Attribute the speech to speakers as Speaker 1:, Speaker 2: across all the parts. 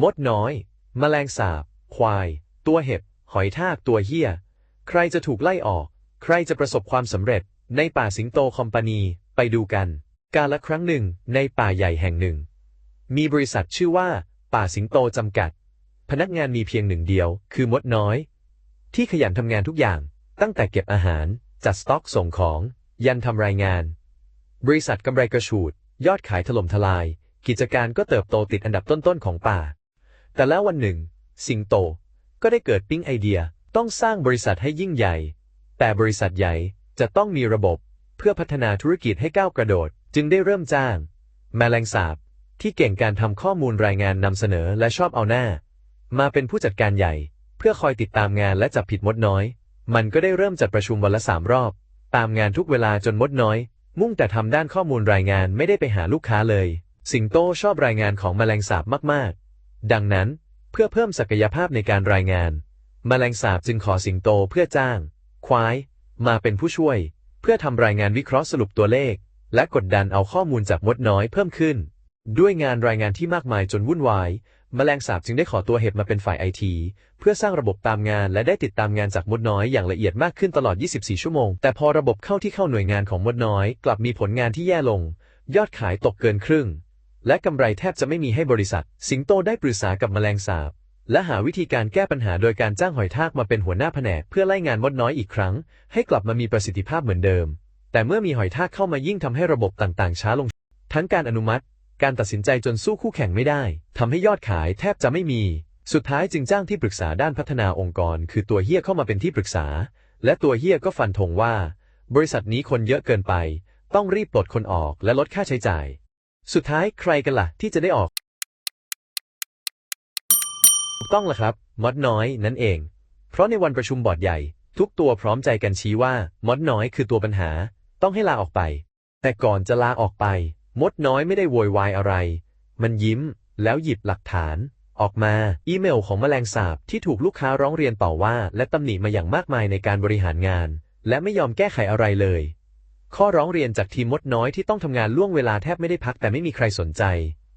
Speaker 1: มดน้อย แมลงสาบ ควาย ตัวเห็บ หอยทาก ตัวเหี้ย ใครจะถูกไล่ออก ใครจะประสบความสำเร็จ ในป่าสิงโตคอมพานี ไปดูกัน กาละครั้งหนึ่ง ในป่าใหญ่แห่งหนึ่ง มีบริษัทชื่อว่า ป่าสิงโตจำกัด พนักงานมีเพียงหนึ่งเดียว คือมดน้อย ที่ขยันทำงานทุกอย่าง ตั้งแต่เก็บอาหาร จัดสต็อกส่งของ ยันทำรายงาน บริษัทกำไรกระฉูด ยอดขายถล่มทลาย กิจการก็เติบโตติดอันดับต้นๆของป่า แต่แล้ววันหนึ่ง สิงโตก็ได้เกิดปิ๊งไอเดียต้องสร้างบริษัทให้ยิ่งใหญ่ แต่บริษัทใหญ่จะต้องมีระบบเพื่อพัฒนาธุรกิจให้ก้าวกระโดด จึงได้เริ่มจ้าง แมลงสาบที่เก่งการทำข้อมูลรายงานนำเสนอและชอบเอาหน้า มาเป็นผู้จัดการใหญ่ เพื่อคอยติดตามงานและจับผิดมดน้อย มันก็ได้เริ่มจัดประชุมวันละสามรอบ ตามงานทุกเวลาจนมดน้อย มุ่งแต่ทำด้านข้อมูลรายงานไม่ได้ไปหาลูกค้าเลย สิงโตชอบรายงานของแมลงสาบมากๆ ดังนั้นเพื่อเพิ่มศักยภาพในการรายงาน แมลงสาบจึงขอสิงโตเพื่อจ้าง ควาย มาเป็นผู้ช่วย เพื่อทำรายงานวิเคราะห์สรุปตัวเลข และกดดันเอาข้อมูลจากมดน้อยเพิ่มขึ้น ด้วยงานรายงานที่มากมายจนวุ่นวาย แมลงสาบจึงได้ขอตัวเห็บมาเป็นฝ่ายไอทีเพื่อสร้างระบบตามงานและได้ติดตามงานจากมดน้อยอย่างละเอียดมากขึ้นตลอด 24 ชั่วโมง แต่พอระบบเข้าที่เข้าหน่วยงานของมดน้อย กลับมีผลงานที่แย่ลง ยอดขายตกเกินครึ่ง และกำไรแทบจะไม่มีให้บริษัท สิงโตได้ปรึกษากับแมลงสาบ และหาวิธีการแก้ปัญหาโดยการจ้างหอยทากมาเป็นหัวหน้าแผนกเพื่อไล่งานมดน้อยอีกครั้ง ให้กลับมามีประสิทธิภาพเหมือนเดิม แต่เมื่อมีหอยทากเข้ามายิ่งทำให้ระบบต่างๆ ช้าลง ทั้งการอนุมัติ การตัดสินใจจนสู้คู่แข่งไม่ได้ทำให้ยอดขายแทบจะไม่มี สุดท้ายจึงจ้างที่ปรึกษาด้านพัฒนาองค์กร คือตัวเฮียเข้ามาเป็นที่ปรึกษา และตัวเฮียก็ฟันธงว่า บริษัทนี้คนเยอะเกินไป ต้องรีบปลดคนออกและลดค่าใช้จ่าย สุดท้ายใครกันล่ะ ที่จะได้ออกถูกต้องละครับมดน้อยนั่นเอง เพราะในวันประชุมบอร์ดใหญ่ ทุกตัวพร้อมใจกันชี้ว่ามดน้อยคือตัวปัญหา ต้องให้ลาออกไป แต่ก่อนจะลาออกไป มดน้อยไม่ได้โวยวายอะไร มันยิ้มแล้วหยิบหลักฐาน ออกมาอีเมลของแมลงสาบที่ถูกลูกค้าร้องเรียนต่อว่า และตำหนิมาอย่างมากมายในการบริหารงาน และไม่ยอมแก้ไขอะไรเลย ข้อร้องเรียนจากทีมมดน้อยที่ต้องทำงานล่วงเวลาแทบไม่ได้พักแต่ไม่มีใครสนใจ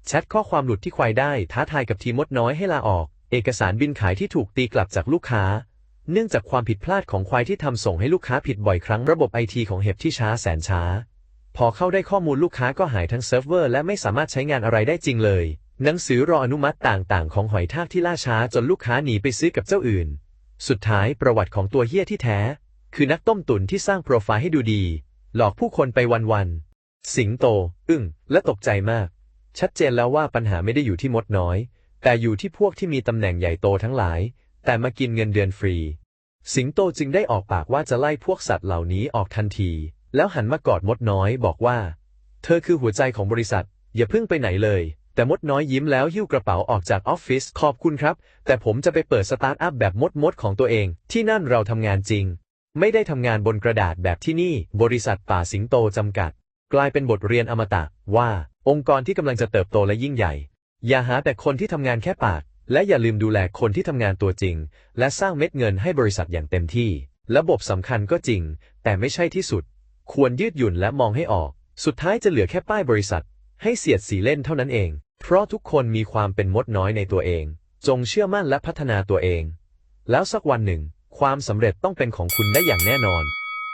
Speaker 1: แชทข้อความหลุดที่ควายได้ท้าทายกับทีมมดน้อยให้ลาออก เอกสารบินขายที่ถูกตีกลับจากลูกค้า เนื่องจากความผิดพลาดของควายที่ทำส่งให้ลูกค้าผิดบ่อยครั้งระบบไอทีของเห็บที่ช้าแสนช้า พอเข้าได้ข้อมูลลูกค้าก็หายทั้งเซิร์ฟเวอร์และไม่สามารถใช้งานอะไรได้จริงเลย หนังสือรออนุมัติต่างๆ ของหอยทากที่ล่าช้าจนลูกค้าหนีไปซื้อกับเจ้าอื่น สุดท้ายประวัติของตัวเฮี้ยที่แท้ คือนักต้มตุ๋นที่สร้างโปรไฟล์ให้ดูดี หลอกผู้คนไปวันๆ สิงโต อึ้ง และตกใจมาก ชัดเจนแล้วว่าปัญหาไม่ได้อยู่ที่มดน้อย แต่อยู่ที่พวกที่มีตำแหน่งใหญ่โตทั้งหลาย แต่มากินเงินเดือนฟรี สิงโตจึงได้ออกปากว่าจะไล่พวกสัตว์เหล่านี้ออกทันที แล้วหันมากอดมดน้อยบอกว่า เธอคือหัวใจของบริษัท อย่าเพิ่งไปไหนเลย แต่มดน้อยยิ้มแล้วหิ้วกระเป๋าออกจากออฟฟิศขอบคุณครับ แต่ผมจะไปเปิดสตาร์ทอัพแบบมดมดของตัวเอง ที่นั่นเราทำงานจริง ไม่ได้ทำงานบนกระดาษแบบที่นี่ บริษัทป่าสิงโตจำกัด กลายเป็นบทเรียนอมตะ ว่า องค์กรที่กำลังจะเติบโตและยิ่งใหญ่ อย่าหาแต่คนที่ทำงานแค่ปาก และอย่าลืมดูแลคนที่ทำงานตัวจริง และสร้างเม็ดเงินให้บริษัทอย่างเต็มที่ ระบบสำคัญก็จริง แต่ไม่ใช่ที่สุด ควรยืดหยุ่นและมองให้ออก สุดท้ายจะเหลือแค่ป้ายบริษัท ให้เสียดสีเล่นเท่านั้นเอง เพราะทุกคนมีความเป็นมดน้อยในตัวเอง จงเชื่อมั่นและพัฒนาตัวเอง แล้วสักวันหนึ่ง ความสำเร็จต้องเป็นของคุณได้อย่างแน่นอน